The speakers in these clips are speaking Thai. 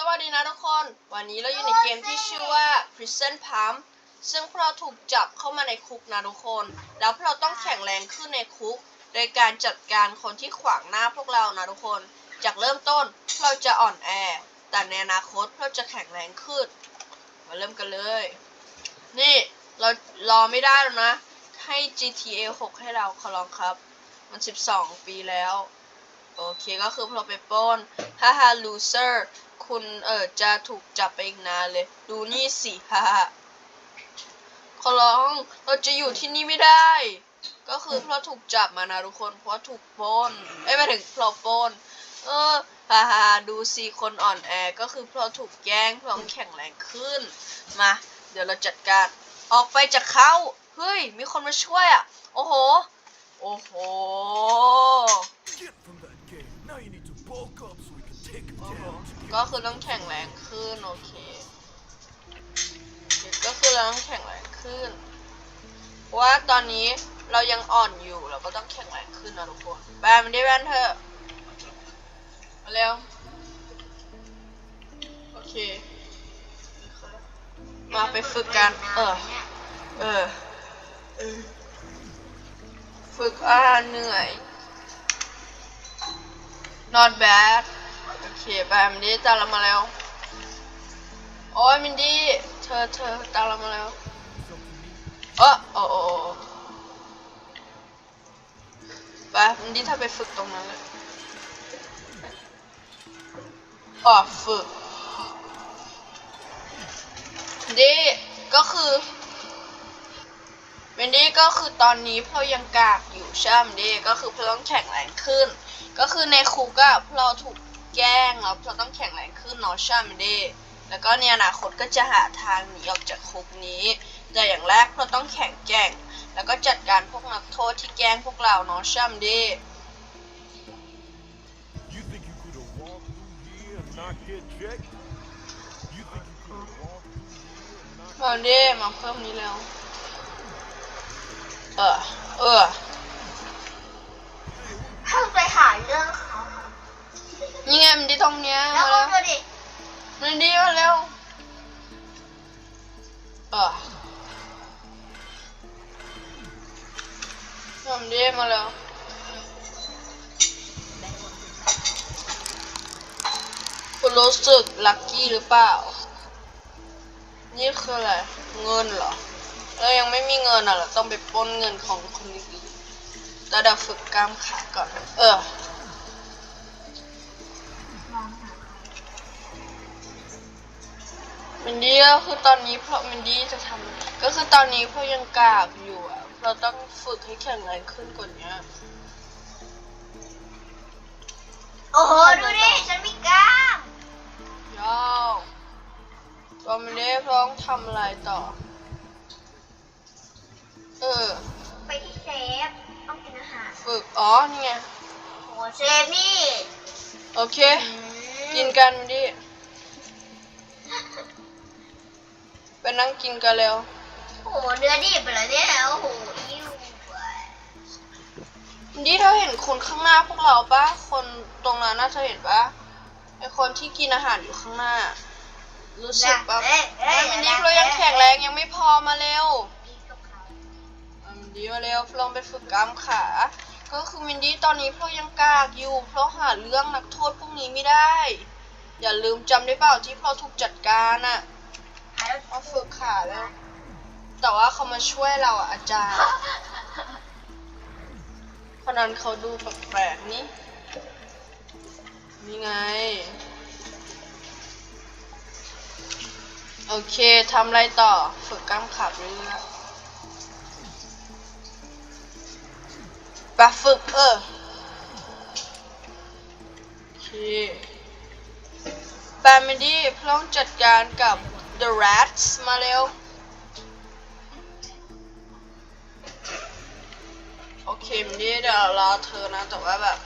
สวัสดีนะทุกคน วันนี้เราอยู่ในเกมที่ชื่อว่า Prison Pump ซึ่งพวกเราถูกจับเข้ามาในคุกนะทุกคน แล้วพวกเราต้องแข็งแรงขึ้นในคุก โดยการจัดการคนที่ขวางหน้าพวกเรานะทุกคน จากเริ่มต้นเราจะอ่อนแอ แต่ในอนาคตเราจะแข็งแรงขึ้น มาเริ่มกันเลย นี่เรารอไม่ได้แล้วนะ ให้ GTA 6 ให้เราขอร้องครับ มัน 12 ปีแล้ว โอเคก็คือพอเราไปป้นฮ่าฮ่า loser คุณเออจะถูกจับไปอีกนานเลย ดูนี่สิฮ่าฮ่าขอร้องเราจะอยู่ที่นี่ไม่ได้ ก็คือเพราะถูกจับมานะทุกคนเพราะถูกป้นเอ้ไม่ถึงเพราะป้นเออฮ่าฮ่าดูสิคนอ่อนแอก็คือเพราะถูกแกล้งเพราะแข็งแรงขึ้นมา เดี๋ยวเราจัดการออกไปจากเขาเฮ้ย มีคนมาช่วยอะ โอ้โห โอ้โห ก็คือต้องแข็งแรงขึ้นโอเค ก็คือเราต้องแข็งแรงขึ้นเพราะว่าตอนนี้เรายังอ่อนอยู่เราก็ต้องแข็งแรงขึ้นนะทุกคนแบมได้แบนเถอะมาเร็วโอเค มาไปฝึกกันเออเออเออฝึกอ่าเหนื่อย not bad โอเคไปมินดี้ตามเรามาแล้ว โอ้ยมินดี้เธอเธอตามเรามาแล้วเออโอ้โอ้ไปมินดี้ถ้าไปฝึกตรงนั้นเลยอ๋อฝึกมินดี้ก็คือ มินดี้ก็คือตอนนี้เพราะยังกากอยู่ใช่ไหมมินดี้ก็คือเพราะต้องแข็งแรงขึ้น ก็คือในคุกอะเพราะเราถูกแกล้งแล้วเราต้องแข็งแรงขึ้นเนาะใช่ไหมมินดี้แล้วก็ในอนาคตก็จะหาทางหนีออกจากคุกนี้ แต่อย่างแรกเราต้องแข็งแกร่ง แล้วก็จัดการพวกนักโทษที่แกล้งพวกเราเนาะใช่ไหมมินดี้ You think you could have walked through here and not get checked? You think you could have walked through here and not มาดิมาเพิ่มนี้แล้ว เออ เออเข้าไปหาเรื่องเขานี่ไงมันดีตรงเนี้ยแล้วมาก็แล้วดูดิมันดีมาแล้วเออมันดีมาแล้วคุณรู้สึกลัคกี้หรือเปล่า นี่คืออะไร เงินเหรอ เรายังไม่มีเงินอะเราต้องไปปล้นเงินของคนอื่นๆแล้วเดี๋ยวฝึกกล้ามขาก่อน เออมินดี้ก็คือตอนนี้เพราะมินดี้จะทำก็คือตอนนี้เพราะยังกราบอยู่อะเราต้องฝึกให้แข็งแรงขึ้นกว่านี้โอ้โหดูดิฉันมีกล้ามย่าวตัวมินดี้เพราะต้องทำอะไรต่อเอ นี่ไง โอ้เชฟนี่ โอเค กินกันมินดี้ไปนั่งกินกันเร็วโอ้โหเนื้อดิบไปแล้วเนี่ย โอ้โหอิ่วมินดี้เธอเห็นคนข้างหน้าพวกเราปะคนตรงนั้นน่าจะเห็นปะไอคนที่กินอาหารอยู่ข้างหน้า รู้สึกปะเอ้ยเอ้ยมินดี้เรายังแข็งแรงยังไม่พอมาเร็วดีกับเขาอะมินดี้มาเร็วลองไปฝึกกล้ามขา ก็คือมินดี้ตอนนี้เพราะยังกากอยู่ เพราะหาเรื่องนักโทษพวกนี้ไม่ได้ อย่าลืมจำได้เปล่าที่เพราะถูกจัดการอะหาแล้วมาฝึกขาแล้ว แต่ว่าเขามาช่วยเราอะอาจารย์คนนั้นเขาดูแปลกๆนี่นี่ไง โอเคทำอะไรต่อ ฝึกกล้ามขาเรื่อยๆ ปฝึกเออโอเคแปมดี้พร้อมจัดการกับ The Rats มาเร็ว โอเคมินดี้เดี๋ยวรอเธอนะ แต่ว่าแบบ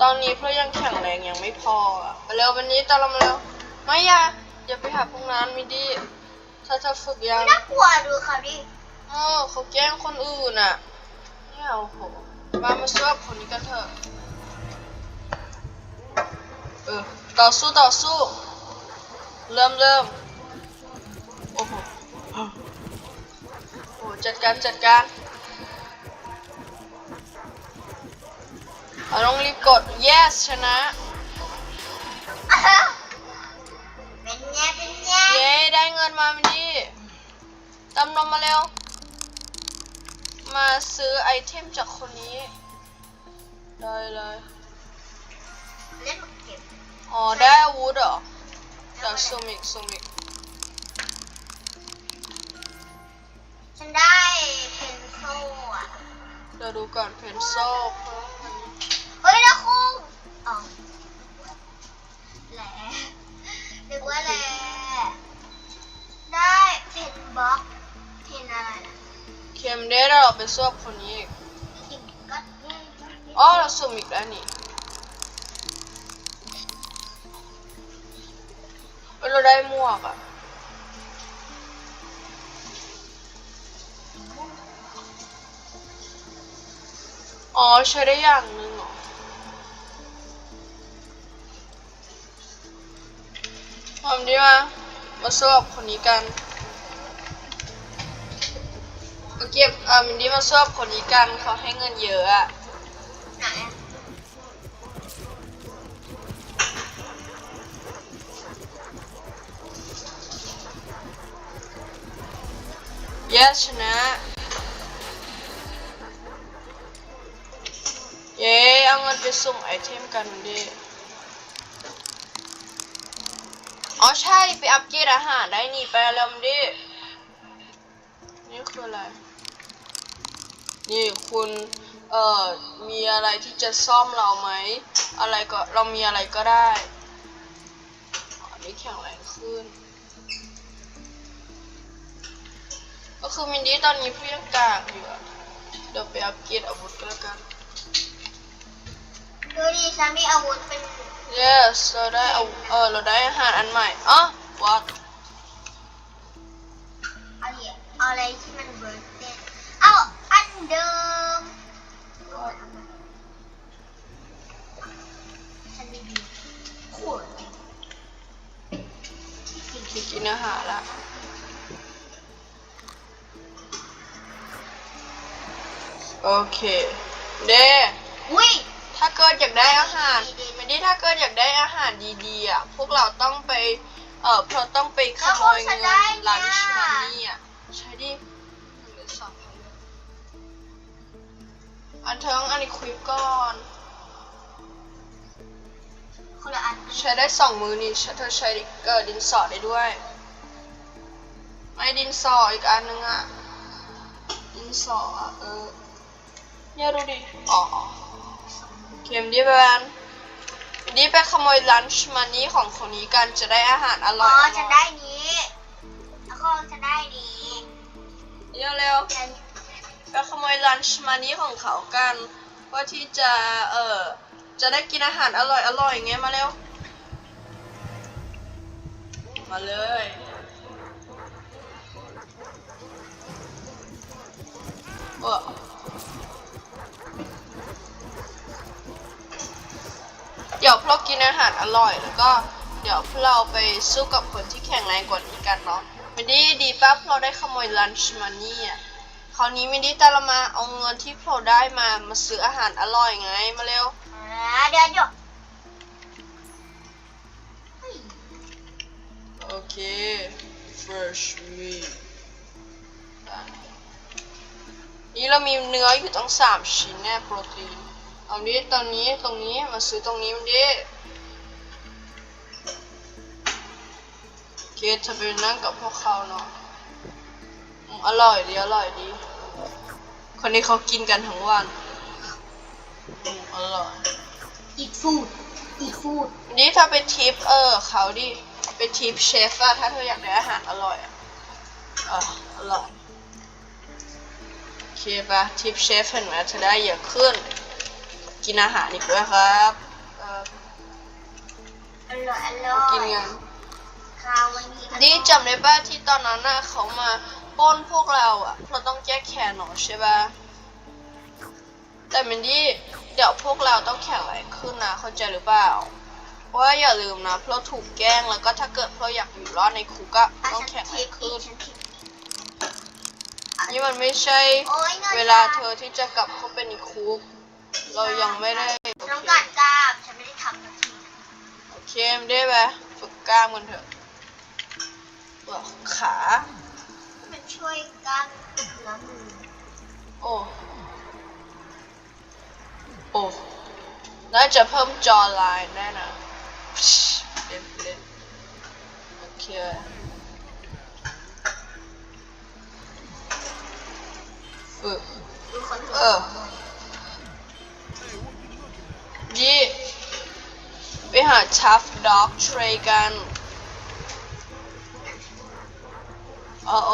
ตอนนี้เพราะยังแข็งแรงยังไม่พออะไปเร็ววันนี้ตามเรามาเร็ว ไม่อย่าอย่าไปหาพวกนั้นมินดี้ถ้าจะฝึกยัง น่ากลัวดูเขาดิ เออเขาแกล้งคนอื่นอะเนี่ย โอ้โหมามาช่วยคนนี้กันเถอะ เออ ต่อสู้ต่อสู้ เริ่มเริ่มโอ้โหโอ้โหจัดการจัดการเราต้องรีบกด yes ชนะ เป็นไงเป็นไงเย้ ได้เงินมามินดี้ตำนมมาเร็ว มาซื้อไอเทมจากคนนี้ ได้เลยเล่นเก็บอ๋อได้อาวุธเหรอเดี๋ยวซูมอีกซูมอีกฉันได้เพนโซอะเดี๋ยวดูก่อนเพนโซเฮ้ยนะคุงอ๋อแหละนึกว่าแหละได้เพนบ็อกเพนอะไรนะ เคมเดสเราไปสู้กับคนนี้อีกอ๋อเราซูมอีกแล้วนี่เราได้หมวกอะอ๋อใช้ได้อย่างหนึ่งเหรอทำดีมามาสู้กับคนนี้กัน โอเคเอ่อมินดี้มาสู้กับคนนี้กันเขาให้เงินเยอะอะไหนอะเย้ชนะ เย้เอาเงินไปสุ่มไอเทมกันดิอ๋อใช่ ไปอัปเกรดอาหารได้นี่ไปแล้วมันดิ นี่คืออะไร นี่คุณ เอ่อ มีอะไรที่จะซ่อมเราไหม อะไรก็เรามีอะไรก็ได้อ๋ออันนี้แข็งแรงขึ้น ก็คือมินดี้ตอนนี้เพี่ยังกากอยู่อะเดี๋ยวไปอัปเกรดอาวุธก็แล้วกัน ดูดิฉันมีอาวุธเป็น yes เราได้เอาเออเราได้อาหารอันใหม่อ๋อ what อะไรอะอะไรที่มันเบิร์ดเต้นเอาอัน เดิมฉันมีดีขวดมีกินอาหารละโอเค เด้อุ้ยถ้าเกิดอยากได้อาหารมินดี้ถ้าเกิดอยากได้อาหารดีๆอะพวกเราต้องไป เออเราต้องไปขโมยเงินลันช์มันนี่อะใช่ดิเหลือสองพัน อันเทิงอันนี้คุยก่อน คนละอันใช้ได้สองมือนี่เธอใช้เออดินสอได้ด้วย ไม่ดินสออีกอันนึงอะดินสออะเออเนี่ยดูดิ อ๋อเข็มดีแบนดีไปขโมยลันช์มันนี่ของคนนี้กันจะได้อาหารออ๋ร่ออยฉันได้นี้แล้วก็ฉันได้นี้เร็วเร็วฉันๆ ไปขโมยลันช์มันนี่ของเขากันเพื่อที่จะเออจะได้กินอาหารอร่อยอร่อยไงมาเร็ว มาเลยเอเดี๋ยวพวกเรากินอาหารอร่อยแล้วก็เดี๋ยวพวกเราไปสู้กับคนที่แข็งแรงกว่านี้กันเนาะไม่ได้ดีป้าพวกเราได้ขโมยลันช์มันนี่อะ ราวนี้ไม่ได้แต่เรามาเอาเงินที่พวกเราได้มามาซื้ออาหารอร่อยไงมาเร็วอ่าเดี๋ยวเดี๋ยวเฮ้ยโอเค fresh meat นี่เรามีเนื้ออยู่ตั้งสามชิ้นแน่โปรตีนเอาดิตอนนี้ตรงนี้มาซื้อตรงนี้มันดิโอเคจะไปนั่งกับพวกเขาเนาะ อืมอร่อยดีอร่อยดี คนนี้เขากินกันทั้งวันอืมอร่อย อีกฟูด อีกฟูด นี่ถ้าไปทิปเออเขาดิไปทิปเชฟอะถ้าเธออยากได้อาหารอร่อยอะอะอร่อยโอเคปะทิปเชฟเห็นไหมเธอได้เยอะขึ้น กินอาหารอีกด้วยครับเอออร่อยอร่อยกินกันข้าววันนี้อร่อย นี่จำได้ป่ะที่ตอนนั้นน่ะเขามา ปล้นพวกเราอะเราต้องแก้แค้นหนอใช่ป่ะแต่มินดี้เดี๋ยวพวกเราต้องแข็งแรงขึ้นนะเข้าใจหรือเปล่าว่าอย่าลืมนะเพราะถูกแกล้งแล้วก็ถ้าเกิดเพราะอยากอยู่รอดในคุกก็ต้องแข็งแรงขึ้นนี่มันไม่ใช่เวลาเธอที่จะกลับเข้าไปในคุก เรายังไม่ได้โอน้องกัดกล้ามฉันไม่ได้ทำสักทีโอเคไม่ได้ไหมฝึกกล้ามกันเถอะขา ช่วยกล้ามแล้วมือโอ้ โอ้ น่าจะเพิ่มจอไลน์แน่นะเล่นเล่นโอเคเออดูคนเออยี่ไปหา tough dog tray กัน อ๋อโอ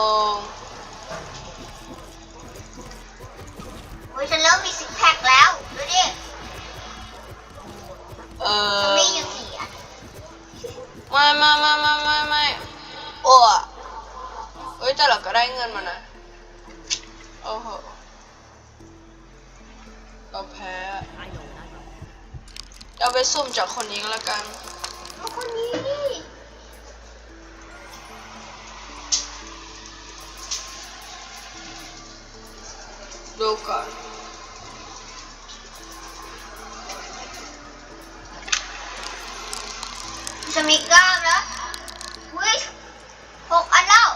โอ้ยฉันเริ่มมีซิกแพคแล้ว ดูดิเอฉันอมีอยู่สี่อันไม่ไม่ไม่ไม่ไม่ไม่โอ้อะเอ้ยแต่เราก็ได้เงินมานะโอ้โหเราแพ้เราไปสุ่มจากคนนี้ก็แล้วกัน แล้วคนนี้ ดูก่อนฉันมีก้ามแล้วอุ้ยหกอันแล้ว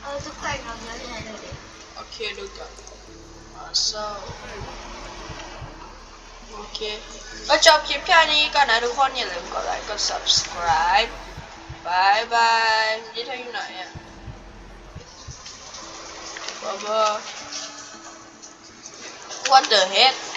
เออซิกแพคเราเยอะเลยดูดิโอเคดูก่อนมาเศร้าโอเค ก็จบคลิปแค่นี้ก่อนนะทุกคน อย่าลืมกดไลค์ กด subscribe บายบายยี่เธออยู่ไหนอะบ๊ายบาย What the heck